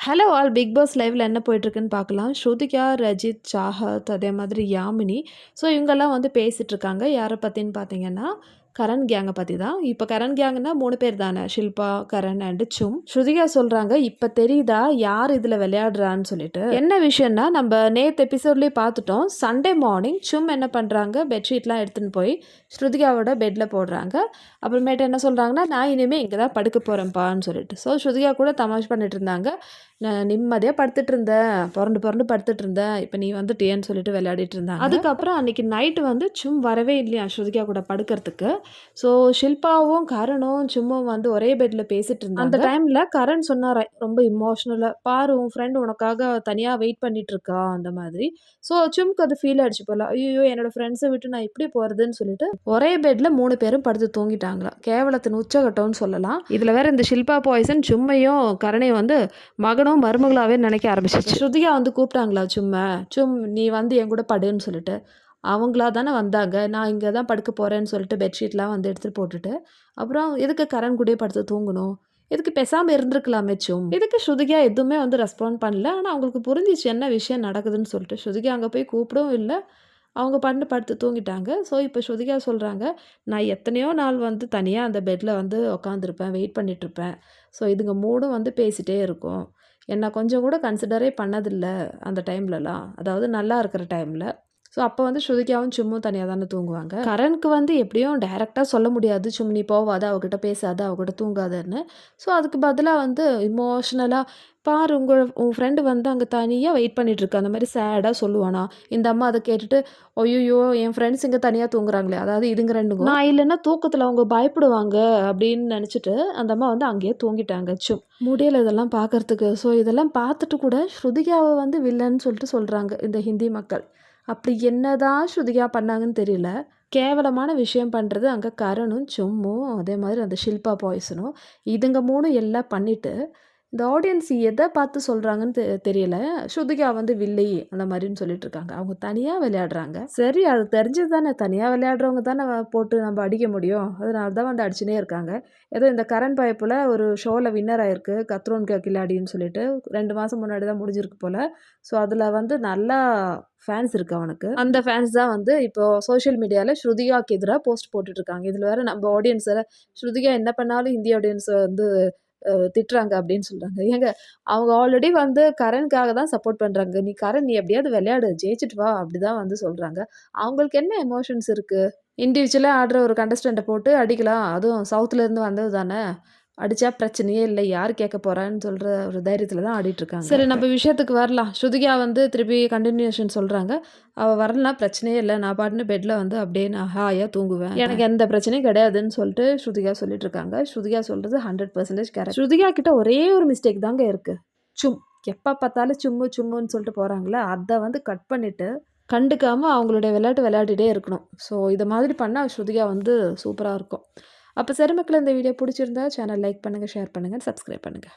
Hello all big pass லைவ்ல என்ன போயிட்டுருக்குன்னு பார்க்கலாம். ஸ்ருதிகா ரஜித் சாஹத் அதே மாதிரி யாமினி. ஸோ இவங்கெல்லாம் வந்து பேசிகிட்ருக்காங்க யாரை பற்றின்னு பார்த்தீங்கன்னா கரண் கேங்கை பற்றி தான். இப்போ கரண் கேங்குன்னா மூணு பேர் தானே. ஷில்பா கரண் அண்டு சும். ஸ்ருதிகா சொல்கிறாங்க இப்போ தெரியுதா யார் இதில் விளையாடுறான்னு சொல்லிட்டு. என்ன விஷயம்னா நம்ம நேற்று எபிசோட்லேயே பார்த்துட்டோம் சண்டே மார்னிங் சும் என்ன பண்ணுறாங்க பெட்ஷீட்லாம் எடுத்துன்னு போய் ஸ்ருதிகாவோட பெட்டில் போடுறாங்க. அப்புறமேட்டு என்ன சொல்கிறாங்கன்னா நான் இனிமேல் இங்கே தான் படுக்க போகிறேன்ப்பான்னு சொல்லிட்டு. ஸோ ஸ்ருதிகா கூட தமாஷ் பண்ணிட்டு இருந்தாங்க. நான் நிம்மதியாக படுத்துட்டு இருந்தேன். புரண்டு புரண்டு படுத்துட்டு இருந்தேன். இப்போ நீ வந்துட்டியேன்னு சொல்லிட்டு விளையாடிட்டு இருந்தாங்க. அதுக்கப்புறம் அன்னைக்கு நைட்டு வந்து சும் வரவே இல்லையா ஸ்ருதிகா கூட படுக்கிறதுக்கு. ஸோ ஷில்பாவும் கரணும் சும்மா வந்து ஒரே பெட்டில் பேசிட்டு இருந்தாங்க. அந்த டைமில் கரண் சொன்னார் ரொம்ப இமோஷ்னலாக பாரு உன் ஃப்ரெண்ட் உனக்காக தனியாக வெயிட் பண்ணிட்டு இருக்கா? அந்த மாதிரி. ஸோ சும்க்கு அது ஃபீல் ஆயிடுச்சு போல. ஐயோ என்னோட ஃப்ரெண்ட்ஸை விட்டு நான் இப்படி போகிறதுன்னு சொல்லிட்டு ஒரே பெட்டில் மூணு பேரும் படுத்து தூங்கிட்டாங்களா? கேவலத்தின் உச்சகட்டம்னு சொல்லலாம். இதில் வேற இந்த ஷில்பா பாய்சன் சும்மையும் கரணையும் வந்து மகனும் மகனும் மருமகளாகவே நினைக்க ஆரம்பிச்சிச்சு. ஸ்ருதியா வந்து கூப்பிட்டாங்களா சும்மா சும் நீ வந்து என் கூட படுன்னு சொல்லிட்டு. அவங்களா தானே வந்தாங்க. நான் இங்கே தான் படுக்க போகிறேன்னு சொல்லிட்டு பெட்ஷீட்லாம் வந்து எடுத்துகிட்டு போட்டுட்டு அப்புறம் எதுக்கு கரண் கூடயே படுத்து தூங்கணும்? இதுக்கு பேசாமல் இருந்திருக்கலாமே சும். இதுக்கு ஸ்ருதிகா எதுவுமே வந்து ரெஸ்பாண்ட் பண்ணல. ஆனால் அவங்களுக்கு புரிஞ்சிச்சு என்ன விஷயம் நடக்குதுன்னு சொல்லிட்டு. ஸ்ருதிகா அங்கே போய் கூப்பிடவும் இல்லை. அவங்க பண்ணு படுத்து தூங்கிட்டாங்க. ஸோ இப்போ ஸ்ருதிகா சொல்கிறாங்க நான் எத்தனையோ நாள் வந்து தனியாக அந்த பெட்டில் வந்து உக்காந்துருப்பேன் வெயிட் பண்ணிகிட்ருப்பேன் ஸோ இதுங்க மூடும் வந்து பேசிகிட்டே இருக்கும். என்னை கொஞ்சம் கூட கன்சிடரே பண்ணதில்ல அந்த டைம்லலாம் அதாவது நல்லா இருக்கிற டைமில் ஸோ அப்போ வந்து ஸ்ருதிகாவும் சும்மும் தனியாக தானே தூங்குவாங்க. கரனுக்கு வந்து எப்படியும் டைரெக்டாக சொல்ல முடியாது. சும் நீ போவாத அவகிட்ட பேசாத அவகிட்ட தூங்காதன்னு. ஸோ அதுக்கு பதிலாக வந்து இமோஷ்னலாக பாரு உங்கள் உன் ஃப்ரெண்டு வந்து அங்கே தனியாக வெயிட் பண்ணிகிட்ருக்கு அந்த மாதிரி சேடாக சொல்லுவானா. இந்த அம்மா அதை கேட்டுட்டு ஐயோ என் ஃப்ரெண்ட்ஸ் இங்கே தனியாக தூங்குறாங்களே. அதாவது இதுங்க ரெண்டுங்க. நான் இல்லைன்னா தூக்கத்தில் அவங்க பயப்படுவாங்க. அப்படின்னு நினச்சிட்டு அந்த அம்மா வந்து அங்கேயே தூங்கிட்டாங்க. சும் முடியல இதெல்லாம் பார்க்கறதுக்கு ஸோ இதெல்லாம் பார்த்துட்டு கூட ஸ்ருதிகாவை வந்து வில்லன்னு சொல்லிட்டு சொல்கிறாங்க இந்த ஹிந்தி மக்கள். அப்படி என்னதான் ஸ்ருதிகா பண்ணாங்கன்னு தெரியல. கேவலமான விஷயம் பண்ணுறது அங்கே கரணும் சும்மும் அதே மாதிரி அந்த ஷில்பா பாய்ஸனும் இதுங்க மூணும் எல்லாம் பண்ணிவிட்டு இந்த ஆடியன்ஸ் எதை பார்த்து சொல்கிறாங்கன்னு தெ தெரியல. ஸ்ருதிகா வந்து வில்லை அந்த மாதிரின்னு சொல்லிட்டு இருக்காங்க அவங்க தனியாக விளையாடுறாங்க. சரி அது தெரிஞ்சது தானே தனியாக விளையாடுறவங்க தானே போட்டு நம்ம அடிக்க முடியும். அதனால தான் வந்து அடிச்சுனே இருக்காங்க. ஏதோ இந்த கரண் பைப்பில் ஒரு ஷோவில் வின்னர் ஆயிருக்கு. கத்ரோன் கில்லாடின்னு சொல்லிட்டு ரெண்டு மாதம் முன்னாடி தான் முடிஞ்சிருக்கு போல். ஸோ அதில் வந்து நல்லா ஃபேன்ஸ் இருக்குது அவனுக்கு. அந்த ஃபேன்ஸ் தான் வந்து இப்போ சோஷியல் மீடியாவில் ஸ்ருதிகாவுக்கு எதிராக போஸ்ட் போட்டுட்ருக்காங்க இதில் வேறு நம்ம ஆடியன்ஸில் ஸ்ருதிகா என்ன பண்ணாலும் இந்திய ஆடியன்ஸை வந்து திட்டுறாங்க அப்படின்னு சொல்கிறாங்க ஏங்க அவங்க ஆல்ரெடி வந்து கரனுக்காக தான் சப்போர்ட் பண்ணுறாங்க நீ கரண் நீ எப்படியாவது விளையாடு ஜெயிச்சுட்டு வா அப்படி தான் வந்து சொல்கிறாங்க அவங்களுக்கு என்ன எமோஷன்ஸ் இருக்குது இண்டிவிஜுவலாக ஆடுற ஒரு கண்டஸ்டண்ட்டை போட்டு அடிக்கலாம். அதுவும் சவுத்துலேருந்து வந்தது தானே அடித்தா பிரச்சனையே இல்லை யார் கேட்க போகிறான்னு சொல்கிற ஒரு தைரியத்தில் தான் ஆடிட்டுருக்காங்க. சரி நம்ம விஷயத்துக்கு வரலாம். ஸ்ருதிகா வந்து திருப்பி கண்டினியூஷன் சொல்கிறாங்க அவள் வரலாம் பிரச்சனையே இல்லை. நான் பாட்டுன்னு பெட்டில் வந்து அப்படியே நான் ஹாயாக தூங்குவேன். எனக்கு எந்த பிரச்சனையும் கிடையாதுன்னு சொல்லிட்டு ஸ்ருதிகா சொல்லிட்டு இருக்காங்க ஸ்ருதிகா சொல்கிறது ஹண்ட்ரட் பர்சன்டேஜ் கரெக்ட் ஸ்ருதிகா கிட்ட ஒரே ஒரு மிஸ்டேக் தாங்க இருக்குது சும் எப்போ பார்த்தாலும் சும்மு சும்முன்னு சொல்லிட்டு போகிறாங்களே அதை வந்து கட் பண்ணிவிட்டு கண்டுக்காமல் அவங்களுடைய விளையாட்டு விளையாடிட்டே இருக்கணும். ஸோ இதை மாதிரி பண்ணால் ஸ்ருதிகா வந்து சூப்பராக இருக்கும். அப்போ சரி இந்த வீடியோ பிடிச்சிருந்தா சேனல் லைக் பண்ணுங்கள் ஷேர் பண்ணுங்கள் சப்ஸ்கிரைப் பண்ணுங்கள்